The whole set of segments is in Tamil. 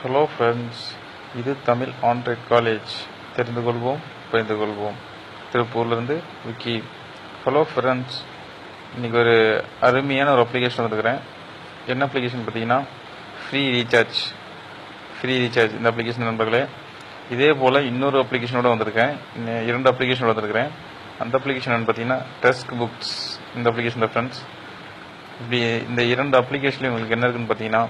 ஹலோ ஃப்ரெண்ட்ஸ் இது தமிழ் ஆண்ட்ராய்ட் காலேஜ் தெரிந்து கொள்வோம் புரிந்து கொள்வோம் திருப்பூர்லேருந்து விக்கி ஹலோ ஃப்ரெண்ட்ஸ் இன்றைக்கி ஒரு அருமையான ஒரு அப்ளிகேஷன் வந்துருக்கிறேன். என்ன அப்ளிகேஷன் பார்த்தீங்கன்னா ஃப்ரீ ரீசார்ஜ் ஃப்ரீ ரீசார்ஜ் இந்த அப்ளிகேஷன் நண்பர்களே இதே போல் இன்னொரு அப்ளிகேஷனோட வந்திருக்கேன். இன்னும் இரண்டு அப்ளிகேஷனோட வந்திருக்கிறேன். அந்த அப்ளிகேஷன் பார்த்தீங்கன்னா டெஸ்க் புக்ஸ் இந்த அப்ளிகேஷன் ஃப்ரெண்ட்ஸ் இப்படி இந்த இரண்டு அப்ளிகேஷன்லையும் உங்களுக்கு என்ன இருக்குன்னு பார்த்தீங்கன்னா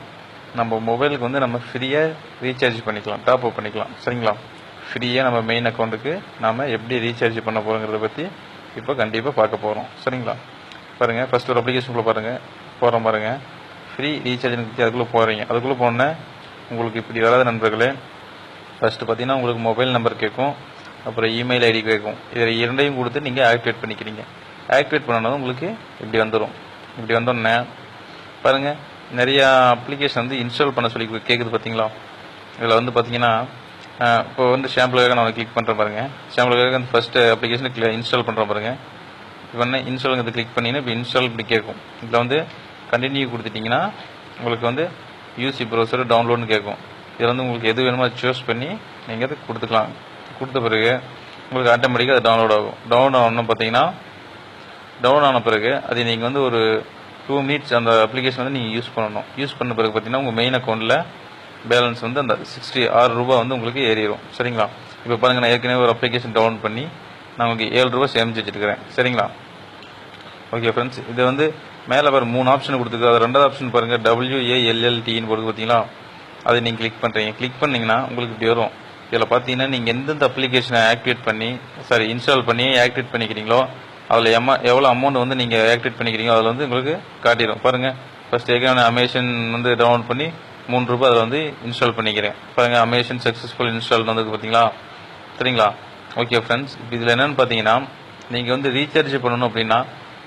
நம்ம மொபைலுக்கு வந்து நம்ம ஃப்ரீயாக ரீசார்ஜ் பண்ணிக்கலாம். டாப் அப் பண்ணிக்கலாம். சரிங்களா? ஃப்ரீயாக நம்ம மெயின் அக்கௌண்ட்டுக்கு நாம் எப்படி ரீசார்ஜ் பண்ண போகிறோங்கிறத பற்றி இப்போ கண்டிப்பாக பார்க்க போகிறோம் சரிங்களா? பாருங்கள் ஃபஸ்ட் ஒரு அப்ளிகேஷனுக்குள்ளே பாருங்கள் போகிறோம் பாருங்கள் ஃப்ரீ ரீசார்ஜ் அதுக்குள்ளே போகிறீங்க அதுக்குள்ளே போனேன் உங்களுக்கு இப்படி வராத நண்பர்களே ஃபஸ்ட்டு பார்த்தீங்கன்னா உங்களுக்கு மொபைல் நம்பர் கேட்கும். அப்புறம் இமெயில் ஐடி கேட்கும். இதில் இரண்டையும் கொடுத்து நீங்கள் ஆக்டிவேட் பண்ணிக்கிறீங்க. ஆக்டிவேட் பண்ணணும் உங்களுக்கு இப்படி வந்துடும் இப்படி வந்தோடனே பாருங்கள் நிறையா அப்ளிகேஷன் வந்து இன்ஸ்டால் பண்ண சொல்லி கேட்குது பார்த்தீங்களா இதில் வந்து பார்த்தீங்கன்னா இப்போ வந்து ஷாம்பிளுக்காக நான் கிளிக் பண்ணுறேன் பாருங்கள் ஷாம்பிளுக்காக அந்த ஃபஸ்ட்டு அப்ளிகேஷன் இன்ஸ்டால் பண்ணுறேன் பாருங்கள் இப்போ என்ன இன்ஸ்டால் கிளிக் பண்ணிங்கன்னா இப்போ இன்ஸ்டால் இப்படி கேட்கும். இதில் வந்து கண்டினியூ கொடுத்துட்டிங்கன்னா உங்களுக்கு வந்து யூசி ப்ரௌசர் டவுன்லோட்னு கேட்கும். இதில் வந்து உங்களுக்கு எது வேணுமோ அதை சூஸ் பண்ணி நீங்கள் அதை கொடுத்துக்கலாம். கொடுத்த பிறகு உங்களுக்கு ஆட்டோமேட்டிக்காக அது டவுன்லோட் ஆகும். டவுன் ஆகணும் பார்த்தீங்கன்னா டவுன் ஆன பிறகு அதை நீங்கள் வந்து ஒரு டூ மினிட்ஸ் அந்த அப்ளிகேஷன் வந்து நீங்கள் யூஸ் பண்ணணும். யூஸ் பண்ண பிறகு பார்த்தீங்கன்னா உங்கள் மெயின் அக்கௌண்ட்டில் பேலன்ஸ் வந்து அந்த சிக்ஸ்டி ஆறு ரூபா வந்து உங்களுக்கு ஏறிடும் சரிங்களா? இப்போ பாருங்கள் நான் ஏற்கனவே ஒரு அப்ளிகேஷன் டவுன்லோட் பண்ணி நான் உங்களுக்கு ஏழு ரூபா சேமிச்சு வச்சிருக்கிறேன். சரிங்களா? ஓகே ஃப்ரெண்ட்ஸ் இது வந்து மேலே பாரு மூணு ஆப்ஷன் கொடுத்துருக்கு. அது ரெண்டாவது ஆப்ஷன் பாருங்கள் டபிள்யூஏஎல்எல்டின்னு போட்டு பார்த்தீங்களா? அதை நீங்கள் கிளிக் பண்ணுறீங்க கிளிக் பண்ணிங்கன்னா உங்களுக்கு இப்படி வரும். இதில் பார்த்தீங்கன்னா நீங்கள் எந்தெந்த அப்ளிகேஷனை ஆக்டிவேட் பண்ணி சாரி இன்ஸ்டால் பண்ணி ஆக்டிவேட் பண்ணிக்கிறீங்களோ அதில் எம்மா எவ்வளோ அமௌண்ட் வந்து நீங்கள் ஆக்டிவேட் பண்ணிக்கிறீங்களோ அதில் வந்து உங்களுக்கு காட்டிடும் பாருங்கள் ஃபஸ்ட் ஏற்கனவே அமேஷன் வந்து டவுன்லோட் பண்ணி மூணு ரூபாய் அதில் வந்து இன்ஸ்டால் பண்ணிக்கிறேன். பாருங்கள் அமேஷன் சக்ஸஸ்ஃபுல் இன்ஸ்டால் வந்து பார்த்தீங்களா சரிங்களா ஓகே ஃப்ரெண்ட்ஸ் இப்போ இதில் என்னென்னு பார்த்தீங்கன்னா நீங்கள் வந்து ரீசார்ஜ் பண்ணணும் அப்படின்னா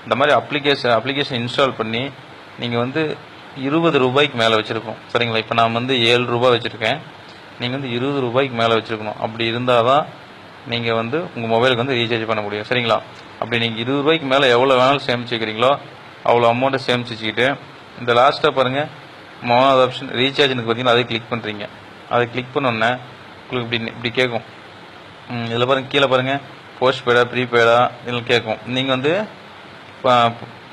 இந்த மாதிரி அப்ளிகேஷன் அப்ளிகேஷன் இன்ஸ்டால் பண்ணி நீங்கள் வந்து இருபது ரூபாய்க்கு மேலே வச்சுருக்கோம் சரிங்களா? இப்போ நான் வந்து ஏழு ரூபாய் வச்சுருக்கேன். நீங்கள் வந்து இருபது ரூபாய்க்கு மேலே வச்சுருக்கணும். அப்படி இருந்தால் தான் நீங்கள் வந்து உங்கள் மொபைலுக்கு வந்து ரீசார்ஜ் பண்ண முடியும். சரிங்களா? அப்படி நீங்கள் இருபது ரூபாய்க்கு மேலே எவ்வளோ வேணாலும் சேமிச்சுக்கிறீங்களோ அவ்வளோ அமௌண்ட்டை சேமிச்சு வச்சுக்கிட்டு இந்த லாஸ்ட்டாக பாருங்கள் மூணாவது ஆப்ஷன் ரீசார்ஜ்னு பார்த்தீங்கன்னா அதை கிளிக் பண்ணுறீங்க அதை கிளிக் பண்ணோன்னே உங்களுக்கு இப்படி இப்படி கேட்கும். இதில் பாருங்கள் கீழே பாருங்கள் போஸ்ட் பெய்டா ப்ரீபெய்டா இதில் கேட்கும். நீங்கள் வந்து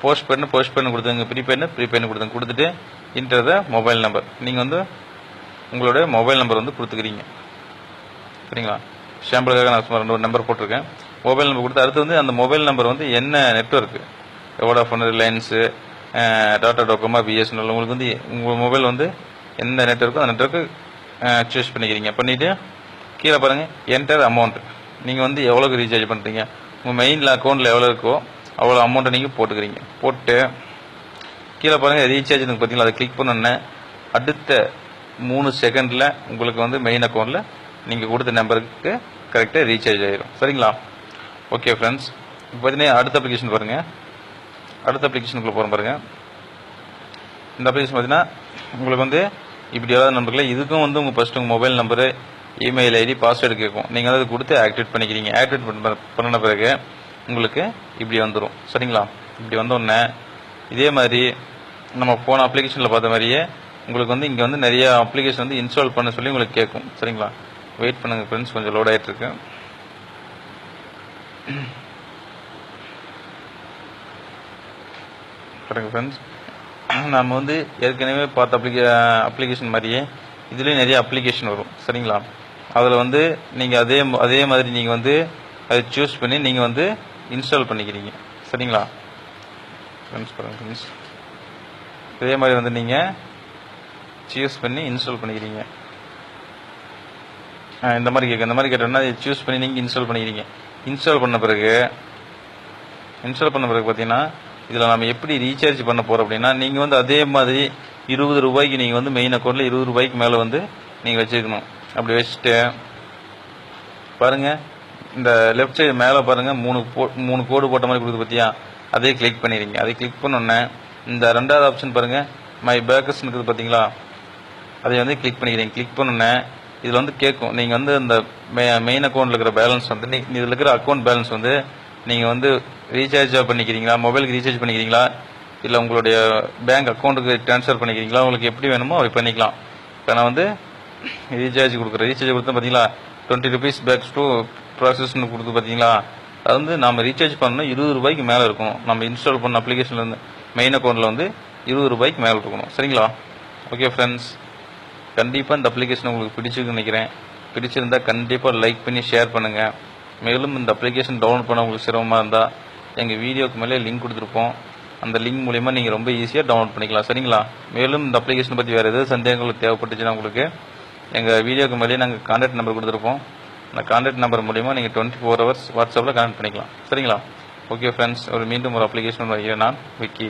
போஸ்ட் பெய்ட்னு போஸ்ட் பெய்ட்னு கொடுத்துங்க ப்ரீபெய்ட்னு ப்ரீபெய்ட்னு கொடுத்துங்க கொடுத்துட்டு இன்டர் த மொபைல் நம்பர் நீங்கள் வந்து உங்களுடைய மொபைல் நம்பர் வந்து கொடுத்துக்கிறீங்க. சரிங்களா? சாம்பிளுக்காக நான் சும்மா ரெண்டு ஒரு நம்பர் போட்டிருக்கேன். மொபைல் நம்பர் கொடுத்து அடுத்து வந்து அந்த மொபைல் நம்பர் வந்து என்ன network Vodafone Reliance Tata Docomo BSNL உங்களுக்கு வந்து உங்கள் மொபைல் வந்து எந்த நெட்ஒர்க்கோ அந்த நெட்ஒர்க்கு சூஸ் பண்ணிக்கிறீங்க. பண்ணிவிட்டு கீழே பாருங்கள் என்டர் அமௌண்ட் நீங்கள் வந்து எவ்வளோக்கு ரீசார்ஜ் பண்ணுறீங்க உங்கள் மெயின் அக்கௌண்ட்டில் எவ்வளோ இருக்கோ அவ்வளோ அமௌண்ட்டை நீங்கள் போட்டுக்கிறீங்க. போட்டு கீழே பாருங்கள் ரீசார்ஜ் பார்த்தீங்களா? அதை கிளிக் பண்ணோன்னே அடுத்த மூணு செகண்டில் உங்களுக்கு வந்து மெயின் அக்கௌண்ட்டில் நீங்கள் கொடுத்த நம்பருக்கு கரெக்டாக ரீசார்ஜ் ஆகிடும் சரிங்களா? ஓகே ஃப்ரெண்ட்ஸ் இப்போ பார்த்தீங்கன்னா அடுத்த அப்ளிகேஷன் பாருங்கள் அடுத்த அப்ளிகேஷனுக்குள்ளே போகிறோம் பாருங்கள் இந்த அப்ளிகேஷன் பார்த்தீங்கன்னா உங்களுக்கு வந்து இப்படி ஏதாவது நம்பர்களே இதுக்கும் வந்து உங்கள் ஃபஸ்ட்டு உங்கள் mobile number email ID password கேட்கும் நீங்கள் அதை கொடுத்து ஆக்டிவேட் பண்ணிக்கிறீங்க. ஆக்டிவேட் பண்ண பண்ணின பிறகு உங்களுக்கு இப்படி வந்துடும் சரிங்களா? இப்படி வந்தோடனே இதே மாதிரி நம்ம போன அப்ளிகேஷனில் பார்த்த மாதிரியே உங்களுக்கு வந்து இங்கே வந்து நிறைய அப்ளிகேஷன் வந்து இன்ஸ்டால் பண்ண சொல்லி உங்களுக்கு கேட்கும் சரிங்களா? வெயிட் பண்ணுங்கள் ஃப்ரெண்ட்ஸ் கொஞ்சம் லோட் ஆகிட்டு இருக்கு. பாருங்கள் ஃப்ரெண்ட்ஸ் நம்ம வந்து ஏற்கனவே பார்த்த அப்ளிகே அப்ளிகேஷன் மாதிரியே இதுலேயும் நிறைய அப்ளிகேஷன் வரும். சரிங்களா? அதில் வந்து நீங்கள் அதே அதே மாதிரி நீங்கள் வந்து அதை சூஸ் பண்ணி நீங்கள் வந்து இன்ஸ்டால் பண்ணிக்கிறீங்க. சரிங்களா? ஃப்ரெண்ட்ஸ் பாருங்கள் ஃப்ரெண்ட்ஸ் இதே மாதிரி வந்து நீங்கள் சூஸ் பண்ணி இன்ஸ்டால் பண்ணிக்கிறீங்க. இந்த மாதிரி கேட்கும் இந்த மாதிரி கேட்டோம்னா சூஸ் பண்ணி நீங்கள் இன்ஸ்டால் பண்ணிக்கிறீங்க. இன்ஸ்டால் பண்ண பிறகு இன்ஸ்டால் பண்ண பிறகு பார்த்தீங்கன்னா இதில் நம்ம எப்படி ரீசார்ஜ் பண்ண போகிறோம் அப்படின்னா நீங்கள் வந்து அதே மாதிரி இருபது ரூபாய்க்கு நீங்கள் வந்து மெயின் அக்கௌண்ட்டில் இருபது ரூபாய்க்கு மேலே வந்து நீங்கள் வச்சுக்கணும் அப்படி வச்சுட்டு பாருங்க இந்த லெஃப்ட் சைடு மேலே பாருங்கள் மூணு போ மூணு கோடு போட்ட மாதிரி கொடுத்து பார்த்தியா அதே கிளிக் பண்ணிடுங்க அதை கிளிக் பண்ணோன்னே இந்த ரெண்டாவது ஆப்ஷன் பாருங்கள் மை பேக்கர்ஸ் இருக்குது பார்த்தீங்களா அதை வந்து கிளிக் பண்ணிக்கிறீங்க. கிளிக் பண்ணோன்னே இதில் வந்து கேட்கும் நீங்கள் வந்து இந்த மெயின் அக்கௌண்ட்டில் இருக்கிற பேலன்ஸ் வந்து நீ இதில் இருக்கிற அக்கௌண்ட் பேலன்ஸ் வந்து நீங்கள் வந்து ரீசார்ஜாக பண்ணிக்கிறீங்களா? மொபைலுக்கு ரீசார்ஜ் பண்ணிக்கிறீங்களா? இல்லை உங்களுடைய பேங்க் அக்கௌண்ட்டுக்கு ட்ரான்ஸ்ஃபர் பண்ணிக்கிறீங்களா? உங்களுக்கு எப்படி வேணுமோ அப்படி பண்ணிக்கலாம். இப்போ நான் வந்து ரீசார்ஜ் கொடுக்குறேன். ரீசார்ஜ் கொடுத்தா பார்த்தீங்களா டுவெண்ட்டி ருபீஸ் பேக்ஸ் டூ ப்ராசஸ்னு கொடுத்து பார்த்தீங்களா அது வந்து நம்ம ரீசார்ஜ் பண்ணணும் இருபது ரூபாய்க்கு மேலே இருக்கும். நம்ம இன்ஸ்டால் பண்ண அப்ளிகேஷன்லேருந்து மெயின் அக்கௌண்ட்டில் வந்து இருபது ரூபாய்க்கு மேலே இருக்கணும். சரிங்களா? ஓகே ஃப்ரெண்ட்ஸ் கண்டிப்பாக இந்த அப்ளிகேஷன் உங்களுக்கு பிடிச்சிருக்குன்னு நினைக்கிறேன். பிடிச்சிருந்தால் கண்டிப்பாக லைக் பண்ணி ஷேர் பண்ணுங்கள் மேலும் இந்த அப்ளிகேஷன் டவுன்லோட் பண்ண உங்களுக்கு சிரமமாக இருந்தால் எங்கள் வீடியோக்கு மேலே லிங்க் கொடுத்துருப்போம். அந்த லிங்க் மூலிமா நீங்கள் ரொம்ப ஈஸியாக டவுன்லோட் பண்ணிக்கலாம். சரிங்களா? மேலும் இந்த அப்ளிகேஷன் பற்றி வேறு எதாவது சந்தேகங்கள் தேவைப்பட்டுச்சுன்னா உங்களுக்கு எங்கள் வீடியோக்கு மேலே நாங்கள் கான்டாக்ட் நம்பர் கொடுத்துருப்போம். அந்த கான்டாக்ட் நம்பர் மூலிமா நீங்கள் டுவெண்ட்டி ஃபோர் ஹவர்ஸ் வாட்ஸ்அப்பில் கனெக்ட் பண்ணிக்கலாம். சரிங்களா? ஓகே ஃப்ரெண்ட்ஸ் ஒரு மீண்டும் ஒரு அப்ளிகேஷன் வருகிறேன் நான் விக்கி.